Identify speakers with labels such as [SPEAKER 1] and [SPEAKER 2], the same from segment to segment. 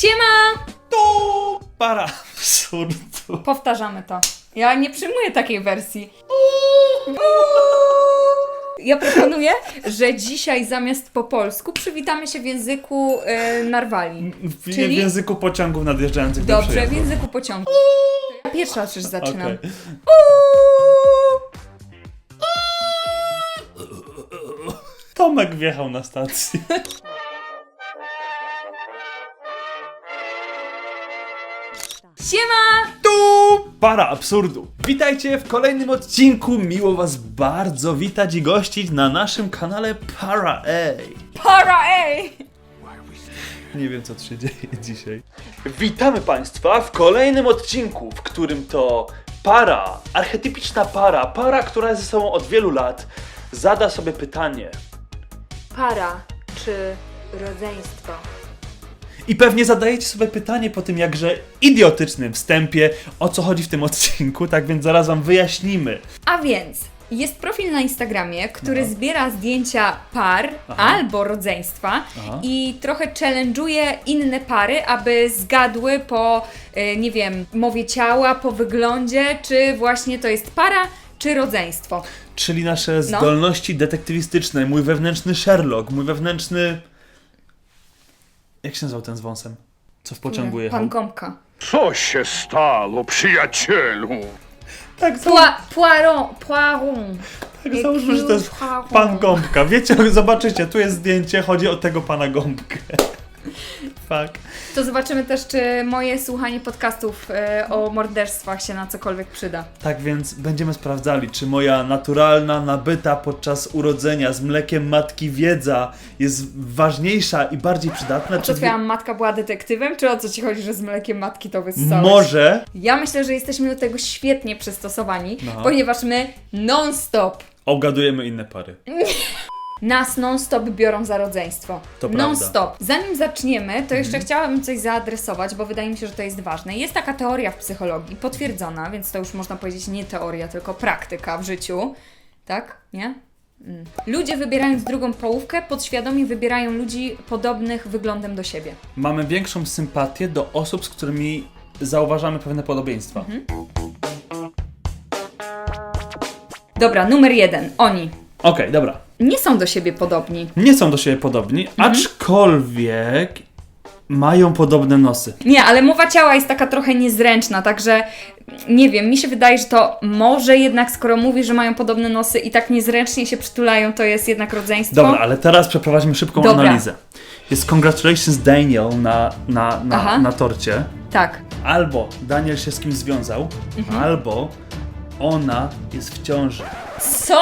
[SPEAKER 1] Siema!
[SPEAKER 2] To para absurdu.
[SPEAKER 1] Powtarzamy to. Ja nie przyjmuję takiej wersji. Ja proponuję, że dzisiaj zamiast po polsku przywitamy się w języku e, Narwali.
[SPEAKER 2] W,
[SPEAKER 1] Czyli?
[SPEAKER 2] w języku pociągów nadjeżdżających do
[SPEAKER 1] Dobrze, w języku pociągu. Ja pierwsza też zaczynam.
[SPEAKER 2] Okej. Tomek wjechał na stację.
[SPEAKER 1] Siema!
[SPEAKER 2] Tu para absurdu. Witajcie w kolejnym odcinku. Miło was bardzo witać i gościć na naszym kanale Para A.
[SPEAKER 1] Para ej!
[SPEAKER 2] Nie wiem, co tu się dzieje dzisiaj. Witamy Państwa w kolejnym odcinku, w którym to para, archetypiczna para, para, która jest ze sobą od wielu lat, zada sobie pytanie.
[SPEAKER 1] Para czy rodzeństwo?
[SPEAKER 2] I pewnie zadajecie sobie pytanie po tym jakże idiotycznym wstępie, o co chodzi w tym odcinku, tak więc zaraz Wam wyjaśnimy.
[SPEAKER 1] A więc jest profil na Instagramie, który
[SPEAKER 2] No.
[SPEAKER 1] zbiera zdjęcia par
[SPEAKER 2] Aha.
[SPEAKER 1] albo rodzeństwa
[SPEAKER 2] Aha.
[SPEAKER 1] i trochę challenge'uje inne pary, aby zgadły po, e, nie wiem, mowie ciała, po wyglądzie, czy właśnie to jest para, czy rodzeństwo.
[SPEAKER 2] Czyli nasze zdolności detektywistyczne, mój wewnętrzny Sherlock, mój wewnętrzny... Jak się nazywał ten z wąsem? Co w pociągu jechał?
[SPEAKER 1] Pan Gąbka.
[SPEAKER 3] Co się stało, przyjacielu?
[SPEAKER 2] Tak, za...
[SPEAKER 1] Poiron, Poiron.
[SPEAKER 2] tak załóżmy, że to jest
[SPEAKER 1] Poiron.
[SPEAKER 2] pan Gąbka. Wiecie, zobaczycie, tu jest zdjęcie, chodzi o tego pana Gąbkę. Fuck.
[SPEAKER 1] To zobaczymy też, czy moje słuchanie podcastów e, o morderstwach się na cokolwiek przyda.
[SPEAKER 2] Tak więc będziemy sprawdzali, czy moja naturalna, nabyta podczas urodzenia z mlekiem matki wiedza jest ważniejsza i bardziej przydatna,
[SPEAKER 1] Czy
[SPEAKER 2] czy
[SPEAKER 1] twoja matka była detektywem, czy o co ci chodzi, że z mlekiem matki to wyssałeś?
[SPEAKER 2] może
[SPEAKER 1] Ja myślę, że jesteśmy do tego świetnie przystosowani,
[SPEAKER 2] No.
[SPEAKER 1] ponieważ my non-stop,
[SPEAKER 2] obgadujemy inne pary.
[SPEAKER 1] nas non-stop biorą za rodzeństwo.
[SPEAKER 2] To. Mhm.
[SPEAKER 1] Non-stop. Zanim zaczniemy, to jeszcze chciałabym coś zaadresować, bo wydaje mi się, że to jest ważne. Jest taka teoria w psychologii, potwierdzona, więc to już można powiedzieć nie teoria, tylko praktyka w życiu. Tak? Nie? Mm. Ludzie wybierając drugą połówkę, podświadomie wybierają ludzi podobnych wyglądem do siebie.
[SPEAKER 2] Mamy większą sympatię do osób, z którymi zauważamy pewne podobieństwa.
[SPEAKER 1] Mhm. Dobra, numer jeden. Oni.
[SPEAKER 2] Okej, dobra.
[SPEAKER 1] Nie są do siebie podobni.
[SPEAKER 2] Nie są do siebie podobni,
[SPEAKER 1] Mhm.
[SPEAKER 2] aczkolwiek mają podobne nosy.
[SPEAKER 1] Nie, ale mowa ciała jest taka trochę niezręczna, także nie wiem, mi się wydaje, że to może jednak, skoro mówi, że mają podobne nosy i tak niezręcznie się przytulają, to jest jednak rodzeństwo.
[SPEAKER 2] Dobra, ale teraz przeprowadźmy szybką
[SPEAKER 1] Dobra.
[SPEAKER 2] analizę. Jest Congratulations Daniel na, na, na,
[SPEAKER 1] Aha.
[SPEAKER 2] na torcie.
[SPEAKER 1] Tak.
[SPEAKER 2] Albo Daniel się z kimś związał,
[SPEAKER 1] Mhm.
[SPEAKER 2] albo ona jest w ciąży.
[SPEAKER 1] Co?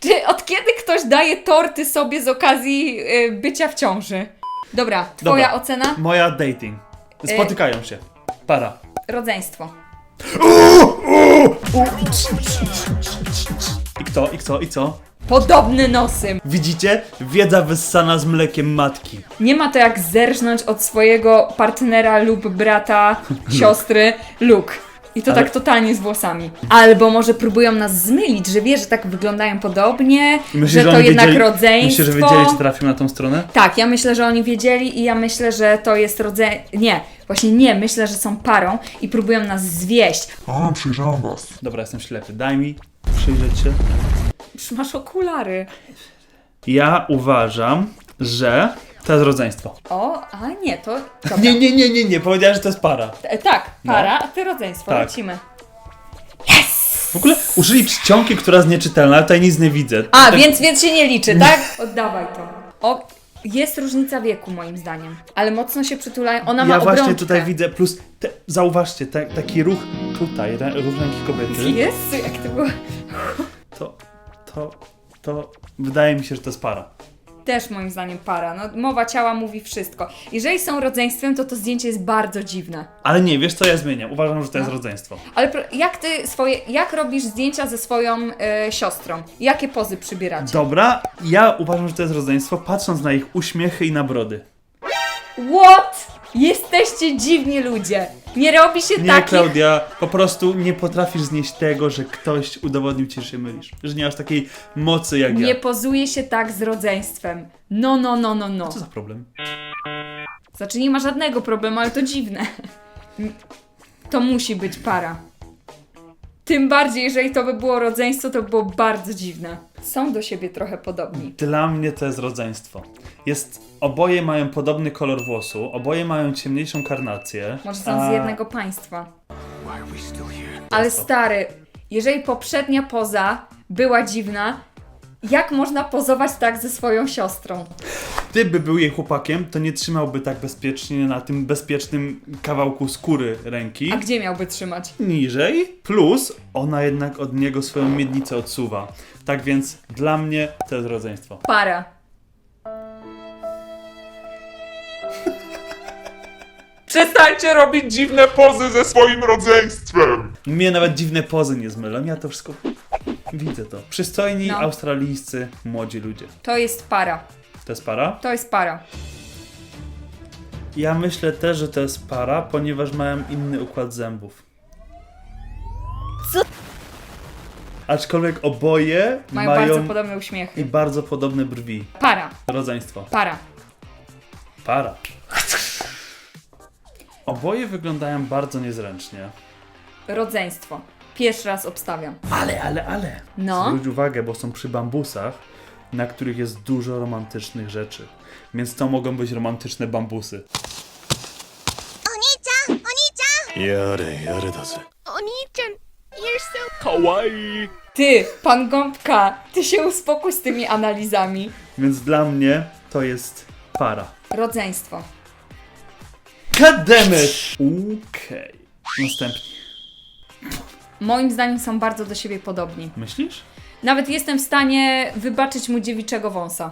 [SPEAKER 1] Czy od kiedy ktoś daje torty sobie z okazji y, bycia w ciąży? Dobra, twoja
[SPEAKER 2] Dobra.
[SPEAKER 1] ocena?
[SPEAKER 2] Moja dating. Spotykają się. Para.
[SPEAKER 1] Rodzeństwo.
[SPEAKER 2] I kto? I kto? I co?
[SPEAKER 1] Podobne nosy.
[SPEAKER 2] Widzicie? Wiedza wyssana z mlekiem matki.
[SPEAKER 1] Nie ma to jak zerżnąć od swojego partnera lub brata, siostry luk. I to
[SPEAKER 2] Ale-
[SPEAKER 1] tak totalnie z włosami. Albo może próbują nas zmylić, że wie, że tak wyglądają podobnie, że to
[SPEAKER 2] oni
[SPEAKER 1] jednak
[SPEAKER 2] wiedzieli,
[SPEAKER 1] rodzeństwo.
[SPEAKER 2] Myślisz, że wiedzieli, że trafią na tą stronę?
[SPEAKER 1] Tak, ja myślę, że oni wiedzieli i ja myślę, że to jest rodzeństwo. Nie, właśnie nie, myślę, że są parą i próbują nas zwieść.
[SPEAKER 3] A, przyjrzałem was.
[SPEAKER 2] Dobra, jestem ślepy. Daj mi przyjrzeć się.
[SPEAKER 1] Masz okulary.
[SPEAKER 2] Ja uważam, że to jest rodzeństwo.
[SPEAKER 1] O, a nie, to. Dobra.
[SPEAKER 2] Nie, nie, nie, nie, nie. Powiedziałem, że to jest para.
[SPEAKER 1] E, Tak, para, a ty rodzeństwo.
[SPEAKER 2] Tak.
[SPEAKER 1] Lecimy.
[SPEAKER 2] W ogóle użyli czcionki, która jest nieczytelna, ale tutaj nic nie widzę.
[SPEAKER 1] A,
[SPEAKER 2] Tak-
[SPEAKER 1] więc, więc się nie liczy, tak? Oddawaj to. O, jest różnica wieku moim zdaniem, ale mocno się przytulają. Ona ma
[SPEAKER 2] Ja właśnie
[SPEAKER 1] obrączkę.
[SPEAKER 2] tutaj widzę, plus te, zauważcie, te, taki ruch tutaj, ruch ręki kobiety.
[SPEAKER 1] Jezu, jak to było.
[SPEAKER 2] To, to, to wydaje mi się, że to jest para.
[SPEAKER 1] Też moim zdaniem para. No, mowa ciała mówi wszystko. Jeżeli są rodzeństwem, to to zdjęcie jest bardzo dziwne.
[SPEAKER 2] Ale nie, wiesz co ja zmieniam. Uważam, że to jest
[SPEAKER 1] No.
[SPEAKER 2] rodzeństwo.
[SPEAKER 1] Ale pro- jak ty swoje, jak robisz zdjęcia ze swoją e, siostrą? Jakie pozy przybieracie?
[SPEAKER 2] Dobra, ja uważam, że to jest rodzeństwo, patrząc na ich uśmiechy i na brody.
[SPEAKER 1] What? Jesteście dziwni ludzie. Nie robi się
[SPEAKER 2] Nie,
[SPEAKER 1] takich...
[SPEAKER 2] Klaudia, po prostu nie potrafisz znieść tego, że ktoś udowodnił ci, że się mylisz. Że nie masz takiej mocy jak
[SPEAKER 1] Nie
[SPEAKER 2] ja.
[SPEAKER 1] pozuje się tak z rodzeństwem. No, no, no, no, no.
[SPEAKER 2] Co za problem?
[SPEAKER 1] Znaczy nie ma żadnego problemu, ale to dziwne. To musi być para. Tym bardziej, jeżeli to by było rodzeństwo, to by było bardzo dziwne. Są do siebie trochę podobni.
[SPEAKER 2] Dla mnie to jest rodzeństwo. Jest, oboje mają podobny kolor włosu, oboje mają ciemniejszą karnację.
[SPEAKER 1] Może są
[SPEAKER 2] a-
[SPEAKER 1] z jednego państwa. Ale stary, jeżeli poprzednia poza była dziwna, jak można pozować tak ze swoją siostrą?
[SPEAKER 2] Gdyby był jej chłopakiem, to nie trzymałby tak bezpiecznie na tym bezpiecznym kawałku skóry ręki.
[SPEAKER 1] A gdzie miałby trzymać?
[SPEAKER 2] Niżej, plus ona jednak od niego swoją miednicę odsuwa. Tak więc dla mnie to jest rodzeństwo.
[SPEAKER 1] Para.
[SPEAKER 3] Przestańcie robić dziwne pozy ze swoim rodzeństwem!
[SPEAKER 2] Mnie nawet dziwne pozy nie zmylą, ja to wszystko widzę to. Przystojni
[SPEAKER 1] No.
[SPEAKER 2] australijscy młodzi ludzie.
[SPEAKER 1] To jest para.
[SPEAKER 2] To jest para?
[SPEAKER 1] To jest para.
[SPEAKER 2] Ja myślę też, że to jest para, ponieważ mają inny układ zębów.
[SPEAKER 1] Co?
[SPEAKER 2] Aczkolwiek oboje
[SPEAKER 1] Mają,
[SPEAKER 2] mają,
[SPEAKER 1] bardzo podobne
[SPEAKER 2] i
[SPEAKER 1] uśmiechy.
[SPEAKER 2] bardzo podobne brwi.
[SPEAKER 1] Para.
[SPEAKER 2] Rodzeństwo.
[SPEAKER 1] Para.
[SPEAKER 2] Para. Oboje wyglądają bardzo niezręcznie.
[SPEAKER 1] Rodzeństwo. Pierwszy raz obstawiam.
[SPEAKER 2] Ale, ale, ale.
[SPEAKER 1] No.
[SPEAKER 2] Zwróć uwagę, bo są przy bambusach, na których jest dużo romantycznych rzeczy. Więc to mogą być romantyczne bambusy.
[SPEAKER 4] Oni-chan! Jare, jare da se. You're so...
[SPEAKER 3] Kawaii!
[SPEAKER 1] Ty, pan Gąbka, ty się uspokój z tymi analizami.
[SPEAKER 2] Więc dla mnie to jest para.
[SPEAKER 1] Rodzeństwo.
[SPEAKER 2] Kademet! Okej. Następnie.
[SPEAKER 1] Moim zdaniem są bardzo do siebie podobni.
[SPEAKER 2] Myślisz?
[SPEAKER 1] Nawet jestem w stanie wybaczyć mu dziewiczego wąsa.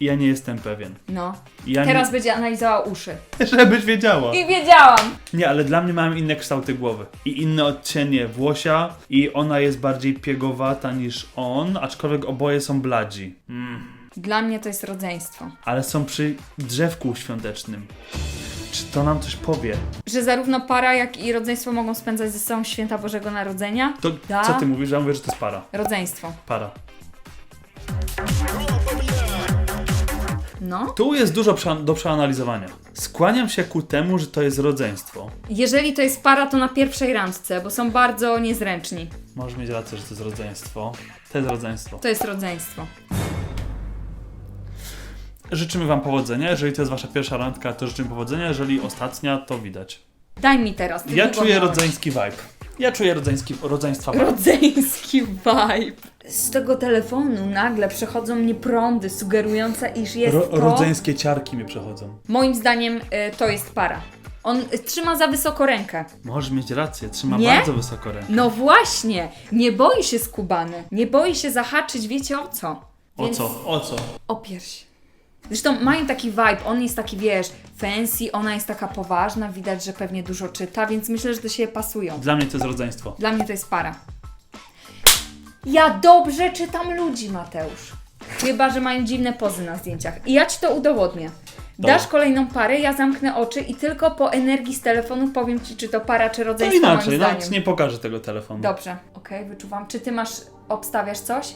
[SPEAKER 2] Ja nie jestem pewien.
[SPEAKER 1] No.
[SPEAKER 2] Ja
[SPEAKER 1] Teraz będzie analizowała uszy.
[SPEAKER 2] nie... Żebyś wiedziała.
[SPEAKER 1] I wiedziałam!
[SPEAKER 2] Nie, ale dla mnie mają inne kształty głowy. I inne odcienie włosia. I ona jest bardziej piegowata niż on, aczkolwiek oboje są bladzi. Mm.
[SPEAKER 1] Dla mnie to jest rodzeństwo.
[SPEAKER 2] Ale są przy drzewku świątecznym. Czy to nam coś powie?
[SPEAKER 1] Że zarówno para, jak i rodzeństwo mogą spędzać ze sobą święta Bożego Narodzenia.
[SPEAKER 2] To
[SPEAKER 1] Da.
[SPEAKER 2] co ty mówisz? Ja mówię, że to jest para.
[SPEAKER 1] Rodzeństwo.
[SPEAKER 2] Para.
[SPEAKER 1] No.
[SPEAKER 2] Tu jest dużo przean- do przeanalizowania. Skłaniam się ku temu, że to jest rodzeństwo.
[SPEAKER 1] Jeżeli to jest para, to na pierwszej randce, bo są bardzo niezręczni.
[SPEAKER 2] Możesz mieć rację, że to jest rodzeństwo. To jest rodzeństwo.
[SPEAKER 1] To jest rodzeństwo.
[SPEAKER 2] Życzymy Wam powodzenia. Jeżeli to jest Wasza pierwsza randka, to życzymy powodzenia. Jeżeli ostatnia, to widać.
[SPEAKER 1] Daj mi teraz. Ty
[SPEAKER 2] Ja
[SPEAKER 1] długo
[SPEAKER 2] czuję
[SPEAKER 1] miałeś.
[SPEAKER 2] rodzeński vibe. Ja czuję rodzeński, rodzeństwa vibe.
[SPEAKER 1] Rodzeński vibe. Z tego telefonu nagle przechodzą mnie prądy sugerujące, iż jest
[SPEAKER 2] Ro-
[SPEAKER 1] to...
[SPEAKER 2] rodzeńskie ciarki mi przechodzą.
[SPEAKER 1] Moim zdaniem y, to jest para. On y, trzyma za wysoko rękę.
[SPEAKER 2] Możesz mieć rację, trzyma
[SPEAKER 1] Nie?
[SPEAKER 2] bardzo wysoko rękę.
[SPEAKER 1] No właśnie, nie boi się skubany. Nie boi się zahaczyć, wiecie o co?
[SPEAKER 2] O
[SPEAKER 1] Więc-
[SPEAKER 2] co? O co?
[SPEAKER 1] O pierś. Zresztą mają taki vibe, on jest taki, wiesz, fancy, ona jest taka poważna, widać, że pewnie dużo czyta, więc myślę, że do siebie pasują.
[SPEAKER 2] Dla mnie to jest rodzeństwo.
[SPEAKER 1] Dla mnie to jest para. Ja dobrze czytam ludzi, Mateusz. Chyba, że mają dziwne pozy na zdjęciach. I ja ci to udowodnię.
[SPEAKER 2] Dobra.
[SPEAKER 1] Dasz kolejną parę, ja zamknę oczy i tylko po energii z telefonu powiem ci, czy to para, czy
[SPEAKER 2] To
[SPEAKER 1] rodzeństwo
[SPEAKER 2] inaczej,
[SPEAKER 1] moim
[SPEAKER 2] no,
[SPEAKER 1] zdaniem.
[SPEAKER 2] nie pokażę tego telefonu.
[SPEAKER 1] Dobrze, okej, wyczuwam. Czy ty masz, obstawiasz coś?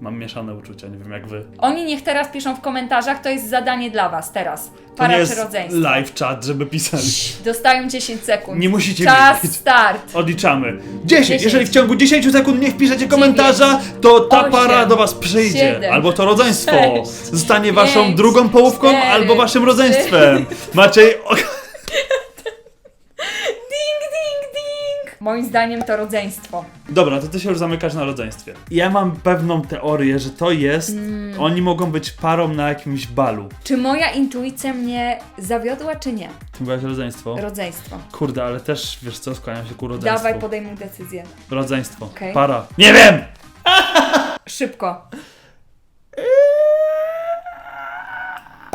[SPEAKER 2] Mam mieszane uczucia, nie wiem jak wy.
[SPEAKER 1] Oni niech teraz piszą w komentarzach, to jest zadanie dla was teraz.
[SPEAKER 2] To
[SPEAKER 1] Para
[SPEAKER 2] nie jest live chat, żeby pisali.
[SPEAKER 1] Dostają 10 sekund.
[SPEAKER 2] Nie musicie
[SPEAKER 1] Czas
[SPEAKER 2] wiedzieć.
[SPEAKER 1] start.
[SPEAKER 2] Odliczamy. 10.
[SPEAKER 1] 10.
[SPEAKER 2] Jeżeli w ciągu 10 sekund nie wpiszecie komentarza, to ta
[SPEAKER 1] osiem,
[SPEAKER 2] para do was przyjdzie.
[SPEAKER 1] siedem,
[SPEAKER 2] albo to rodzeństwo
[SPEAKER 1] sześć,
[SPEAKER 2] zostanie waszą
[SPEAKER 1] pięć,
[SPEAKER 2] drugą połówką,
[SPEAKER 1] cztery,
[SPEAKER 2] albo waszym rodzeństwem. Maciej...
[SPEAKER 1] Ding, Moim zdaniem to rodzeństwo.
[SPEAKER 2] Dobra, to ty się już zamykasz na rodzeństwie. Ja mam pewną teorię, że to jest...
[SPEAKER 1] Mm.
[SPEAKER 2] Oni mogą być parą na jakimś balu.
[SPEAKER 1] Czy moja intuicja mnie zawiodła, czy nie?
[SPEAKER 2] Ty mówiłaś rodzeństwo?
[SPEAKER 1] Rodzeństwo.
[SPEAKER 2] Kurde, ale też, wiesz co, skłaniam się ku rodzeństwu.
[SPEAKER 1] Dawaj, podejmuj decyzję.
[SPEAKER 2] Rodzeństwo.
[SPEAKER 1] Okej.
[SPEAKER 2] Para. Nie wiem!
[SPEAKER 1] Szybko.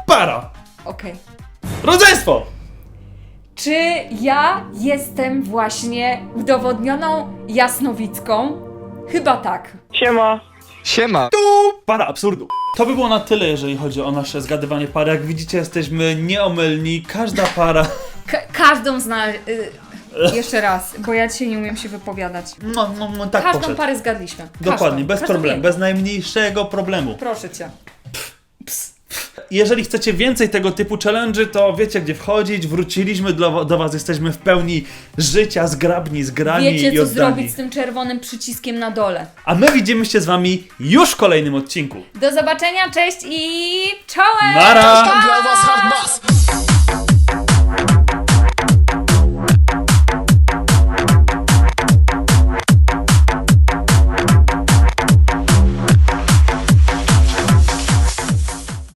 [SPEAKER 2] Para!
[SPEAKER 1] Okej.
[SPEAKER 2] Rodzeństwo!
[SPEAKER 1] Czy ja jestem właśnie udowodnioną jasnowicką? Chyba tak.
[SPEAKER 5] Siema.
[SPEAKER 2] Para absurdu. To by było na tyle, jeżeli chodzi o nasze zgadywanie pary. Jak widzicie, jesteśmy nieomylni. Każda para.
[SPEAKER 1] Ka- każdą zna... Y- jeszcze raz, bo ja dzisiaj nie umiem się wypowiadać.
[SPEAKER 2] No, no, no tak
[SPEAKER 1] Każdą
[SPEAKER 2] poszedł.
[SPEAKER 1] parę zgadliśmy.
[SPEAKER 2] Dokładnie,
[SPEAKER 1] Każdą.
[SPEAKER 2] bez
[SPEAKER 1] Każdą
[SPEAKER 2] problemu, bez najmniejszego problemu.
[SPEAKER 1] Proszę cię.
[SPEAKER 2] Jeżeli chcecie więcej tego typu challenge, to wiecie gdzie wchodzić. Wróciliśmy do, do Was, jesteśmy w pełni życia, zgrabni, zgrani
[SPEAKER 1] Wiecie,
[SPEAKER 2] i
[SPEAKER 1] co
[SPEAKER 2] oddani.
[SPEAKER 1] zrobić z tym czerwonym przyciskiem na dole.
[SPEAKER 2] A my widzimy się z Wami już w kolejnym odcinku.
[SPEAKER 1] Do zobaczenia, cześć i czołem!
[SPEAKER 2] Nara!